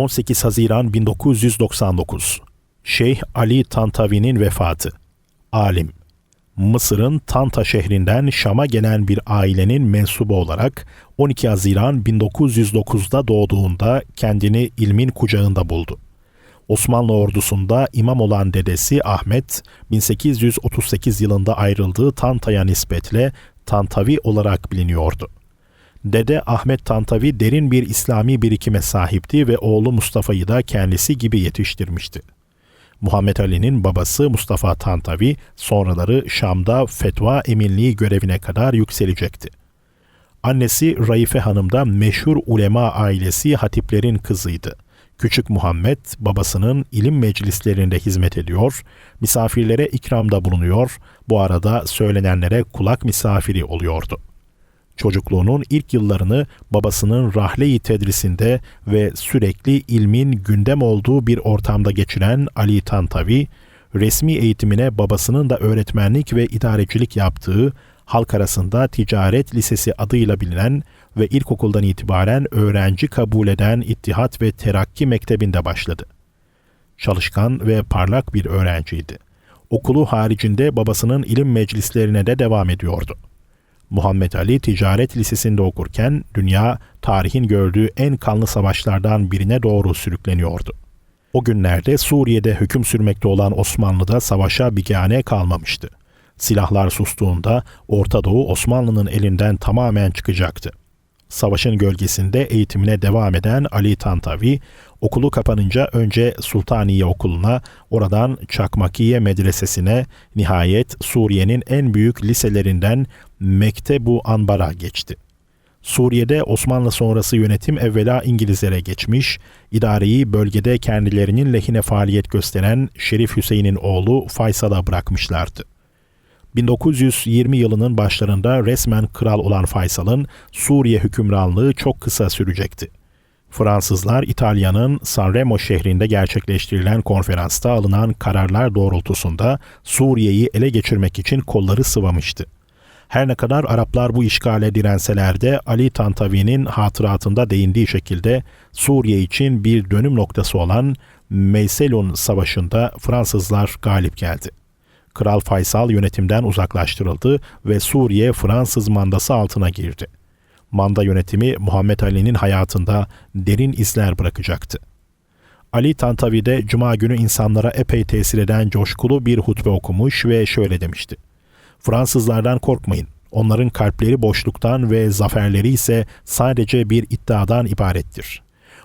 18 Haziran 1999 Şeyh Ali Tantavi'nin vefatı Alim Mısır'ın Tanta şehrinden Şam'a gelen bir ailenin mensubu olarak 12 Haziran 1909'da doğduğunda kendini ilmin kucağında buldu. Osmanlı ordusunda imam olan dedesi Ahmet, 1838 yılında ayrıldığı Tanta'ya nispetle Tantavi olarak biliniyordu. Dede Ahmet Tantavi derin bir İslami birikime sahipti ve oğlu Mustafa'yı da kendisi gibi yetiştirmişti. Muhammed Ali'nin babası Mustafa Tantavi sonraları Şam'da fetva eminliği görevine kadar yükselecekti. Annesi Raife Hanım da meşhur ulema ailesi hatiplerin kızıydı. Küçük Muhammed babasının ilim meclislerinde hizmet ediyor, misafirlere ikramda bulunuyor, bu arada söylenenlere kulak misafiri oluyordu. Çocukluğunun ilk yıllarını babasının rahle-i tedrisinde ve sürekli ilmin gündem olduğu bir ortamda geçiren Ali Tantavi, resmi eğitimine babasının da öğretmenlik ve idarecilik yaptığı halk arasında ticaret lisesi adıyla bilinen ve ilkokuldan itibaren öğrenci kabul eden İttihat ve Terakki Mektebi'nde başladı. Çalışkan ve parlak bir öğrenciydi. Okulu haricinde babasının ilim meclislerine de devam ediyordu. Muhammed Ali Ticaret Lisesi'nde okurken dünya tarihin gördüğü en kanlı savaşlardan birine doğru sürükleniyordu. O günlerde Suriye'de hüküm sürmekte olan Osmanlı'da savaşa bigane kalmamıştı. Silahlar sustuğunda Orta Doğu Osmanlı'nın elinden tamamen çıkacaktı. Savaşın gölgesinde eğitimine devam eden Ali Tantavi, okulu kapanınca önce Sultaniye Okulu'na, oradan Çakmakiye Medresesi'ne, nihayet Suriye'nin en büyük liselerinden Mektebu Anbar'a geçti. Suriye'de Osmanlı sonrası yönetim evvela İngilizlere geçmiş, idareyi bölgede kendilerinin lehine faaliyet gösteren Şerif Hüseyin'in oğlu Faysal'a bırakmışlardı. 1920 yılının başlarında resmen kral olan Faysal'ın Suriye hükümranlığı çok kısa sürecekti. Fransızlar İtalya'nın Sanremo şehrinde gerçekleştirilen konferansta alınan kararlar doğrultusunda Suriye'yi ele geçirmek için kolları sıvamıştı. Her ne kadar Araplar bu işgale direnseler de Ali Tantavi'nin hatıratında değindiği şekilde Suriye için bir dönüm noktası olan Meyselon Savaşı'nda Fransızlar galip geldi. Kral Faysal yönetimden uzaklaştırıldı ve Suriye Fransız mandası altına girdi. Manda yönetimi Muhammed Ali'nin hayatında derin izler bırakacaktı. Ali Tantavi'de Cuma günü insanlara epey tesir eden coşkulu bir hutbe okumuş ve şöyle demişti. Fransızlardan korkmayın. Onların kalpleri boşluktan ve zaferleri ise sadece bir iddiadan ibarettir.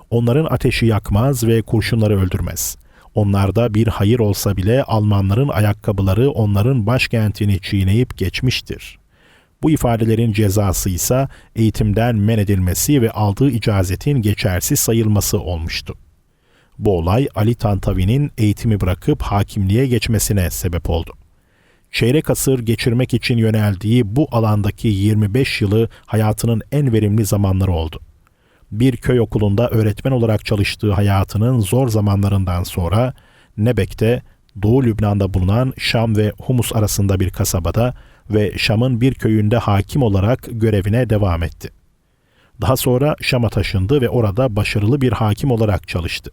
Onların ateşi yakmaz ve kurşunları öldürmez. Onlarda bir hayır olsa bile Almanların ayakkabıları onların başkentini çiğneyip geçmiştir. Bu ifadelerin cezası ise eğitimden men edilmesi ve aldığı icazetin geçersiz sayılması olmuştu. Bu olay Ali Tantavi'nin eğitimi bırakıp hakimliğe geçmesine sebep oldu. Çeyrek asır geçirmek için yöneldiği bu alandaki 25 yılı hayatının en verimli zamanları oldu bir köy okulunda öğretmen olarak çalıştığı hayatının zor zamanlarından sonra Nebek'te Doğu Lübnan'da bulunan Şam ve Humus arasında bir kasabada ve Şam'ın bir köyünde hakim olarak görevine devam etti. Daha sonra Şam'a taşındı ve orada başarılı bir hakim olarak çalıştı.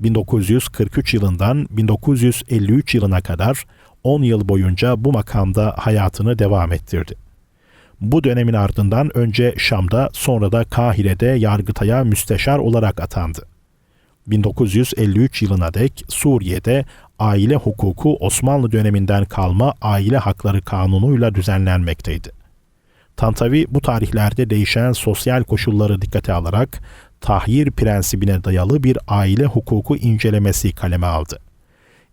1943 yılından 1953 yılına kadar 10 yıl boyunca bu makamda hayatını devam ettirdi. Bu dönemin ardından önce Şam'da sonra da Kahire'de Yargıtay'a müsteşar olarak atandı. 1953 yılına dek Suriye'de aile hukuku Osmanlı döneminden kalma aile hakları kanunuyla düzenlenmekteydi. Tantavi bu tarihlerde değişen sosyal koşulları dikkate alarak tahyir prensibine dayalı bir aile hukuku incelemesi kaleme aldı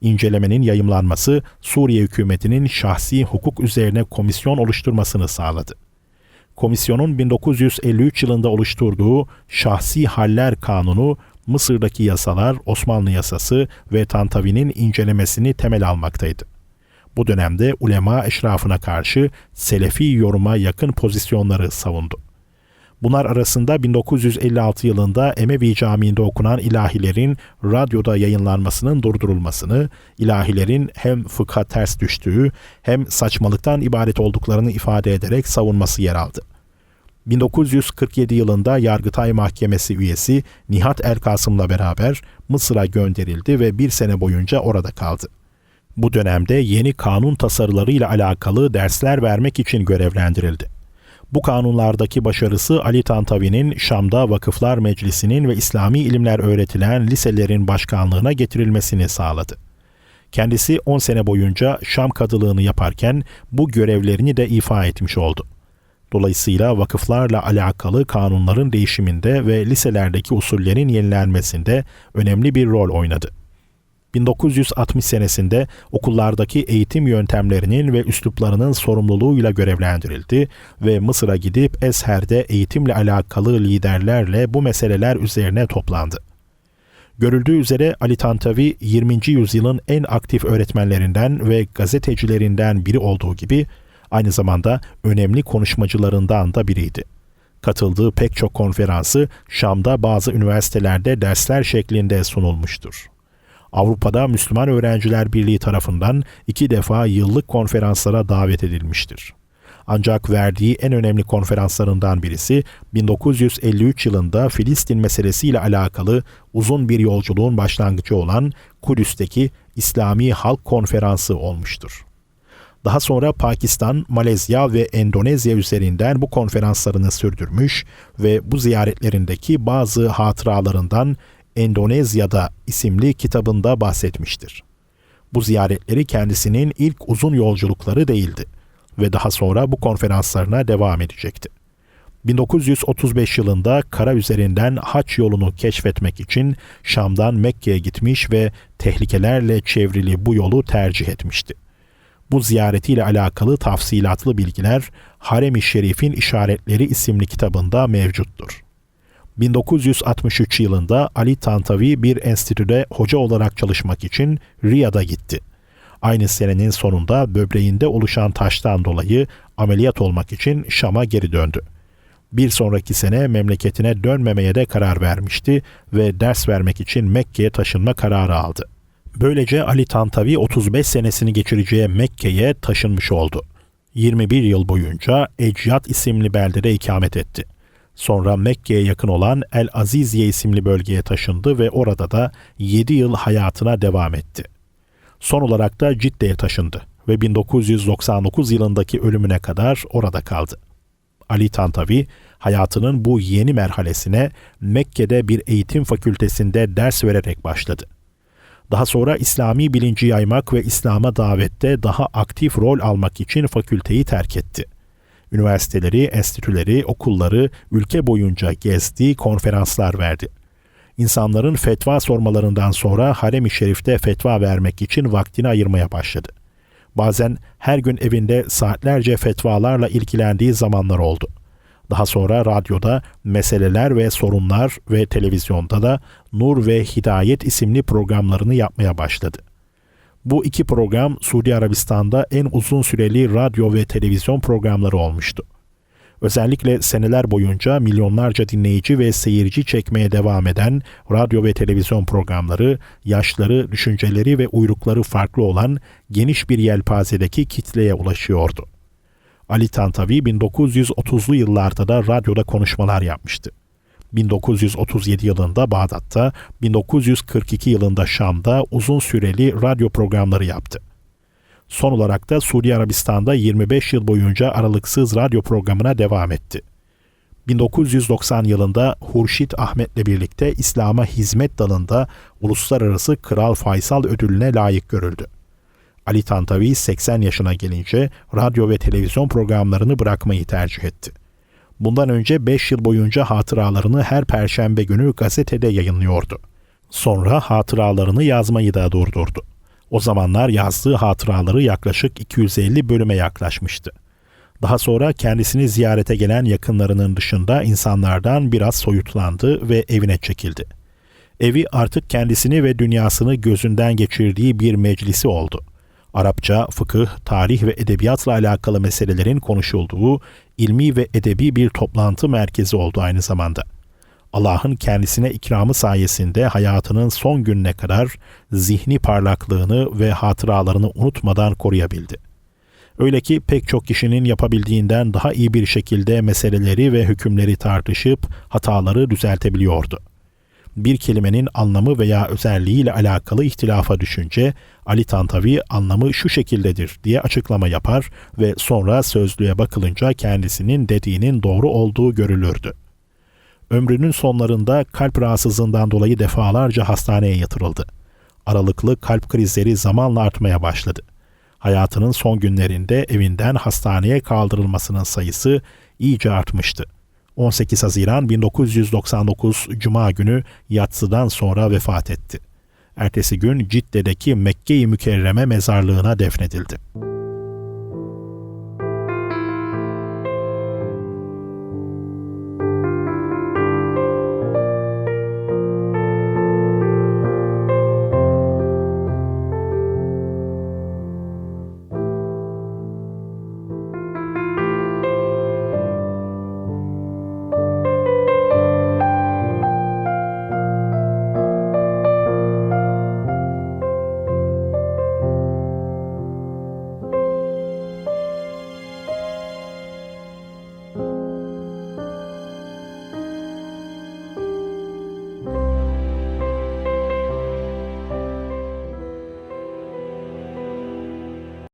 incelemenin yayımlanması Suriye hükümetinin şahsi hukuk üzerine komisyon oluşturmasını sağladı. Komisyonun 1953 yılında oluşturduğu Şahsi Haller Kanunu, Mısır'daki yasalar, Osmanlı yasası ve Tantavi'nin incelemesini temel almaktaydı. Bu dönemde ulema eşrafına karşı Selefi yoruma yakın pozisyonları savundu. Bunlar arasında 1956 yılında Emevi Camii'nde okunan ilahilerin radyoda yayınlanmasının durdurulmasını, ilahilerin hem fıkha ters düştüğü hem saçmalıktan ibaret olduklarını ifade ederek savunması yer aldı. 1947 yılında Yargıtay Mahkemesi üyesi Nihat Erkasım'la beraber Mısır'a gönderildi ve bir sene boyunca orada kaldı. Bu dönemde yeni kanun tasarılarıyla alakalı dersler vermek için görevlendirildi. Bu kanunlardaki başarısı Ali Tantavi'nin Şam'da Vakıflar Meclisi'nin ve İslami ilimler öğretilen liselerin başkanlığına getirilmesini sağladı. Kendisi 10 sene boyunca Şam kadılığını yaparken bu görevlerini de ifa etmiş oldu. Dolayısıyla vakıflarla alakalı kanunların değişiminde ve liselerdeki usullerin yenilenmesinde önemli bir rol oynadı. 1960 senesinde okullardaki eğitim yöntemlerinin ve üsluplarının sorumluluğuyla görevlendirildi ve Mısır'a gidip Esher'de eğitimle alakalı liderlerle bu meseleler üzerine toplandı. Görüldüğü üzere Ali Tantavi 20. yüzyılın en aktif öğretmenlerinden ve gazetecilerinden biri olduğu gibi aynı zamanda önemli konuşmacılarından da biriydi. Katıldığı pek çok konferansı Şam'da bazı üniversitelerde dersler şeklinde sunulmuştur. Avrupa'da Müslüman Öğrenciler Birliği tarafından iki defa yıllık konferanslara davet edilmiştir. Ancak verdiği en önemli konferanslarından birisi 1953 yılında Filistin meselesiyle alakalı uzun bir yolculuğun başlangıcı olan Kudüs'teki İslami Halk Konferansı olmuştur. Daha sonra Pakistan, Malezya ve Endonezya üzerinden bu konferanslarını sürdürmüş ve bu ziyaretlerindeki bazı hatıralarından Endonezya'da isimli kitabında bahsetmiştir. Bu ziyaretleri kendisinin ilk uzun yolculukları değildi ve daha sonra bu konferanslarına devam edecekti. 1935 yılında kara üzerinden haç yolunu keşfetmek için Şam'dan Mekke'ye gitmiş ve tehlikelerle çevrili bu yolu tercih etmişti. Bu ziyaretiyle alakalı tafsilatlı bilgiler Harem-i Şerif'in İşaretleri isimli kitabında mevcuttur. 1963 yılında Ali Tantavi bir enstitüde hoca olarak çalışmak için Riyad'a gitti. Aynı senenin sonunda böbreğinde oluşan taştan dolayı ameliyat olmak için Şam'a geri döndü. Bir sonraki sene memleketine dönmemeye de karar vermişti ve ders vermek için Mekke'ye taşınma kararı aldı. Böylece Ali Tantavi 35 senesini geçireceği Mekke'ye taşınmış oldu. 21 yıl boyunca Ecyat isimli beldede ikamet etti. Sonra Mekke'ye yakın olan El Aziziye isimli bölgeye taşındı ve orada da 7 yıl hayatına devam etti. Son olarak da Cidde'ye taşındı ve 1999 yılındaki ölümüne kadar orada kaldı. Ali Tantavi hayatının bu yeni merhalesine Mekke'de bir eğitim fakültesinde ders vererek başladı. Daha sonra İslami bilinci yaymak ve İslam'a davette daha aktif rol almak için fakülteyi terk etti. Üniversiteleri, enstitüleri, okulları ülke boyunca gezdi, konferanslar verdi. İnsanların fetva sormalarından sonra harem-i şerifte fetva vermek için vaktini ayırmaya başladı. Bazen her gün evinde saatlerce fetvalarla ilgilendiği zamanlar oldu. Daha sonra radyoda meseleler ve sorunlar ve televizyonda da Nur ve Hidayet isimli programlarını yapmaya başladı. Bu iki program Suudi Arabistan'da en uzun süreli radyo ve televizyon programları olmuştu. Özellikle seneler boyunca milyonlarca dinleyici ve seyirci çekmeye devam eden radyo ve televizyon programları, yaşları, düşünceleri ve uyrukları farklı olan geniş bir yelpazedeki kitleye ulaşıyordu. Ali Tantavi 1930'lu yıllarda da radyoda konuşmalar yapmıştı. 1937 yılında Bağdat'ta, 1942 yılında Şam'da uzun süreli radyo programları yaptı. Son olarak da Suudi Arabistan'da 25 yıl boyunca aralıksız radyo programına devam etti. 1990 yılında Hurşit Ahmet'le birlikte İslam'a hizmet dalında Uluslararası Kral Faysal ödülüne layık görüldü. Ali Tantavi 80 yaşına gelince radyo ve televizyon programlarını bırakmayı tercih etti. Bundan önce 5 yıl boyunca hatıralarını her perşembe günü gazetede yayınlıyordu. Sonra hatıralarını yazmayı da durdurdu. O zamanlar yazdığı hatıraları yaklaşık 250 bölüme yaklaşmıştı. Daha sonra kendisini ziyarete gelen yakınlarının dışında insanlardan biraz soyutlandı ve evine çekildi. Evi artık kendisini ve dünyasını gözünden geçirdiği bir meclisi oldu. Arapça, fıkıh, tarih ve edebiyatla alakalı meselelerin konuşulduğu ilmi ve edebi bir toplantı merkezi oldu aynı zamanda. Allah'ın kendisine ikramı sayesinde hayatının son gününe kadar zihni parlaklığını ve hatıralarını unutmadan koruyabildi. Öyle ki pek çok kişinin yapabildiğinden daha iyi bir şekilde meseleleri ve hükümleri tartışıp hataları düzeltebiliyordu. Bir kelimenin anlamı veya özelliğiyle alakalı ihtilafa düşünce Ali Tantavi anlamı şu şekildedir diye açıklama yapar ve sonra sözlüğe bakılınca kendisinin dediğinin doğru olduğu görülürdü. Ömrünün sonlarında kalp rahatsızlığından dolayı defalarca hastaneye yatırıldı. Aralıklı kalp krizleri zamanla artmaya başladı. Hayatının son günlerinde evinden hastaneye kaldırılmasının sayısı iyice artmıştı. 18 Haziran 1999 Cuma günü yatsıdan sonra vefat etti. Ertesi gün Cidde'deki Mekke-i Mükerreme mezarlığına defnedildi.